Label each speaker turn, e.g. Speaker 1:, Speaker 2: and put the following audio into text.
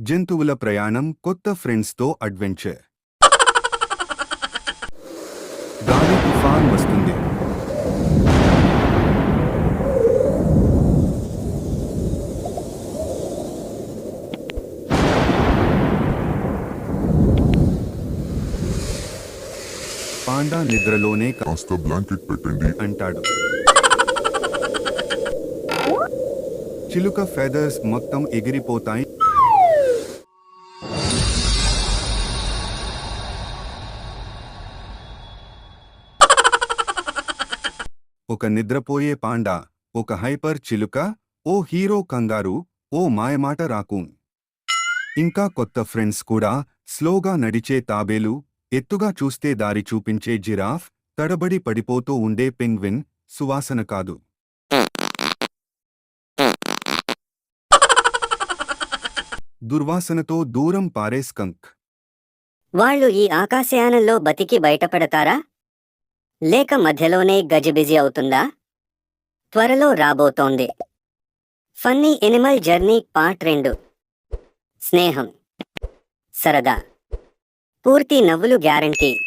Speaker 1: జంతువుల ప్రయాణం కొత్త ఫ్రెండ్స్తో అడ్వెంచర్. గాలి తుఫాన్ వస్తుంది. పాండా నిద్రలోనే
Speaker 2: కాస్త బ్లాంకెట్ పెట్టండి.
Speaker 1: అంటాడు. చిలుక ఫెదర్స్ మొత్తం ఎగిరిపోతాయి. ఒక నిద్రపోయే పాండా ఒక హైపర్ చిలుక ఓ హీరో కంగారు ఓ మాయమాట రాకూన్. ఇంకా కొత్త ఫ్రెండ్స్ కూడా స్లోగా నడిచే తాబేలు ఎత్తుగా చూస్తే దారి చూపించే జిరాఫ్ తడబడి పడిపోతూ ఉండే పెంగ్విన్ సువాసన కాదు. దుర్వాసనతో దూరం పారే స్కంక్.
Speaker 3: వాళ్ళు ఈ ఆకాశయానంలో బతికి బయటపడతారా? లేక మధ్యలోనే గజిబిజి అవుతుందా? త్వరలో రాబోతోంది. ఫన్నీ ఎనిమల్ జర్నీ పార్ట్ రెండు. స్నేహం. సరదా. పూర్తి నవ్వులు గ్యారంటీ.